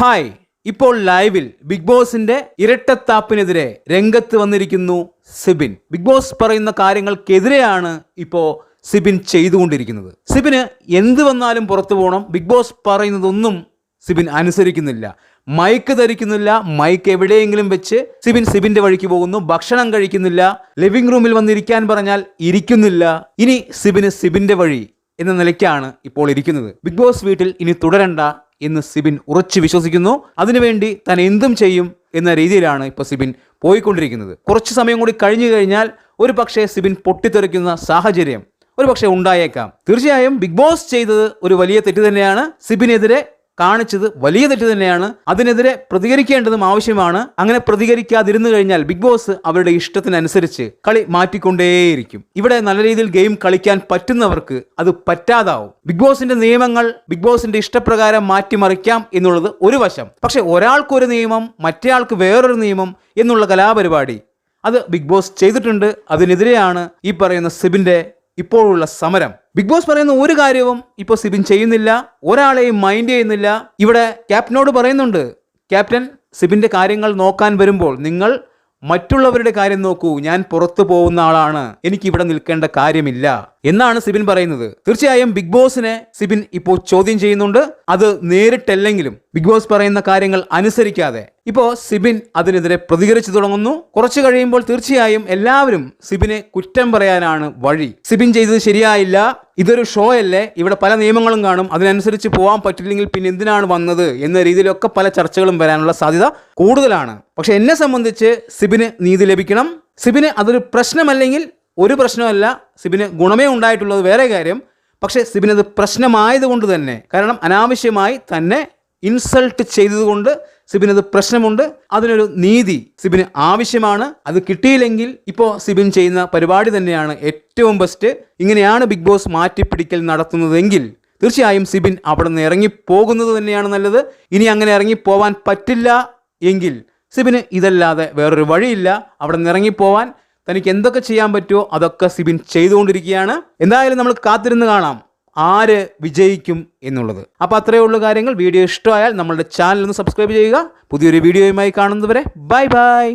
Hi. ഇപ്പോൾ ലൈവിൽ big ബോസിന്റെ ഇരട്ടത്താപ്പിനെതിരെ രംഗത്ത് വന്നിരിക്കുന്നു സിബിൻ. ബിഗ് ബോസ് പറയുന്ന കാര്യങ്ങൾക്കെതിരെയാണ് ഇപ്പോൾ സിബിൻ ചെയ്തുകൊണ്ടിരിക്കുന്നത്. സിബിന് എന്ത് വന്നാലും പുറത്തു പോകണം ബിഗ് ബോസ് പറയുന്നതൊന്നും സിബിൻ അനുസരിക്കുന്നില്ല. മൈക്ക് ധരിക്കുന്നില്ല. മൈക്ക് എവിടെയെങ്കിലും വെച്ച് സിബിൻ സിബിന്റെ വഴിക്ക് പോകുന്നു. ഭക്ഷണം കഴിക്കുന്നില്ല. ലിവിംഗ് റൂമിൽ വന്നിരിക്കാൻ പറഞ്ഞാൽ ഇരിക്കുന്നില്ല. ഇനി സിബിന് സിബിന്റെ വഴി എന്ന നിലയ്ക്കാണ് ഇപ്പോൾ ഇരിക്കുന്നത്. ബിഗ് ബോസ് വീട്ടിൽ ഇനി തുടരണ്ട എന്ന് സിബിൻ ഉറച്ചു വിശ്വസിക്കുന്നു. അതിനുവേണ്ടി താൻ എന്തും ചെയ്യും എന്ന രീതിയിലാണ് ഇപ്പോൾ സിബിൻ പോയിക്കൊണ്ടിരിക്കുന്നത്. കുറച്ച് സമയം കൂടി കഴിഞ്ഞു കഴിഞ്ഞാൽ ഒരു പക്ഷേ സിബിൻ പൊട്ടിത്തെറിക്കുന്ന സാഹചര്യം ഒരു പക്ഷേ ഉണ്ടായേക്കാം. തീർച്ചയായും ബിഗ് ബോസ് ചെയ്തത് ഒരു വലിയ തെറ്റ് തന്നെയാണ്. സിബിനെതിരെ കാണിച്ചത് വലിയ തെറ്റ് തന്നെയാണ്. അതിനെതിരെ പ്രതികരിക്കേണ്ടതും ആവശ്യമാണ്. അങ്ങനെ പ്രതികരിക്കാതിരുന്നു കഴിഞ്ഞാൽ ബിഗ് ബോസ് അവരുടെ ഇഷ്ടത്തിനനുസരിച്ച് കളി മാറ്റിക്കൊണ്ടേയിരിക്കും. ഇവിടെ നല്ല രീതിയിൽ ഗെയിം കളിക്കാൻ പറ്റുന്നവർക്ക് അത് പറ്റാതാവും. ബിഗ് ബോസിന്റെ നിയമങ്ങൾ ബിഗ് ബോസിന്റെ ഇഷ്ടപ്രകാരം മാറ്റിമറിക്കാം എന്നുള്ളത് ഒരു വശം. പക്ഷെ ഒരാൾക്കൊരു നിയമം മറ്റേയാൾക്ക് വേറൊരു നിയമം എന്നുള്ള കലാപരിപാടി അത് ബിഗ് ബോസ് ചെയ്തിട്ടുണ്ട്. അതിനെതിരെയാണ് ഈ പറയുന്ന സിബിന്റെ ഇപ്പോഴുള്ള സമരം. ബിഗ് ബോസ് പറയുന്ന ഒരു കാര്യവും ഇപ്പോൾ സിബിൻ ചെയ്യുന്നില്ല ഒരാളെയും മൈൻഡ് ചെയ്യുന്നില്ല. ഇവിടെ ക്യാപ്റ്റനോട് പറയുന്നുണ്ട് ക്യാപ്റ്റൻ സിബിന്റെ കാര്യങ്ങൾ നോക്കാൻ വരുമ്പോൾ നിങ്ങൾ മറ്റുള്ളവരുടെ കാര്യം നോക്കൂ. ഞാൻ പുറത്തു പോകുന്ന ആളാണ്. എനിക്കിവിടെ നിൽക്കേണ്ട കാര്യമില്ല. എന്നാണ് സിബിൻ പറയുന്നത്. തീർച്ചയായും ബിഗ് ബോസിനെ സിബിൻ ഇപ്പോൾ ചോദ്യം ചെയ്യുന്നുണ്ട്. അത് നേരിട്ടല്ലെങ്കിലും ബിഗ് ബോസ് പറയുന്ന കാര്യങ്ങൾ അനുസരിക്കാതെ. ഇപ്പോൾ സിബിൻ അതിനെതിരെ പ്രതികരിച്ചു തുടങ്ങുന്നു. കുറച്ചു കഴിയുമ്പോൾ തീർച്ചയായും എല്ലാവരും സിബിനെ കുറ്റം പറയാനാണ് വഴി. സിബിൻ ചെയ്തത് ശരിയായില്ല. ഇതൊരു ഷോ അല്ലേ? ഇവിടെ പല നിയമങ്ങളും കാണും. അതിനനുസരിച്ച് പോകാൻ പറ്റില്ലെങ്കിൽ പിന്നെ എന്തിനാണ് വന്നത് എന്ന രീതിയിലൊക്കെ പല ചർച്ചകളും വരാനുള്ള സാധ്യത കൂടുതലാണ്. പക്ഷെ എന്നെ സംബന്ധിച്ച് സിബിന് നീതി ലഭിക്കണം. സിബിന് അതൊരു പ്രശ്നമല്ലെങ്കിൽ ഒരു പ്രശ്നമല്ല സിബിന് ഗുണമേ ഉണ്ടായിട്ടുള്ളത് വേറെ കാര്യം. പക്ഷേ സിബിനത് പ്രശ്നമായതുകൊണ്ട് തന്നെ കാരണം അനാവശ്യമായി തന്നെ ഇൻസൾട്ട് ചെയ്തതുകൊണ്ട് സിബിനത് പ്രശ്നമുണ്ട്. അതിനൊരു നീതി സിബിന് ആവശ്യമാണ്. അത് കിട്ടിയില്ലെങ്കിൽ ഇപ്പോൾ സിബിൻ ചെയ്യുന്ന പരിപാടി തന്നെയാണ് ഏറ്റവും ബെസ്റ്റ് ഇങ്ങനെയാണ് ബിഗ് ബോസ് മാറ്റിപ്പിടിക്കൽ നടത്തുന്നതെങ്കിൽ തീർച്ചയായും സിബിൻ അവിടെ നിന്ന് ഇറങ്ങിപ്പോകുന്നത് തന്നെയാണ് നല്ലത്. ഇനി അങ്ങനെ ഇറങ്ങിപ്പോവാൻ പറ്റില്ല എങ്കിൽ സിബിന് ഇതല്ലാതെ വേറൊരു വഴിയില്ല. അവിടെ നിന്ന് ഇറങ്ങിപ്പോവാൻ തനിക്ക് എന്തൊക്കെ ചെയ്യാൻ പറ്റുമോ അതൊക്കെ സിബിൻ ചെയ്തുകൊണ്ടിരിക്കുകയാണ്. എന്തായാലും നമ്മൾ കാത്തിരുന്ന് കാണാം ആര് വിജയിക്കും എന്നുള്ളത്. അപ്പോൾ അത്രയേ ഉള്ളൂ കാര്യങ്ങൾ. വീഡിയോ ഇഷ്ടമായാൽ നമ്മളുടെ ചാനൽ ഒന്ന് സബ്സ്ക്രൈബ് ചെയ്യുക. പുതിയൊരു വീഡിയോയുമായി കാണുന്നതുവരെ ബൈ ബൈ.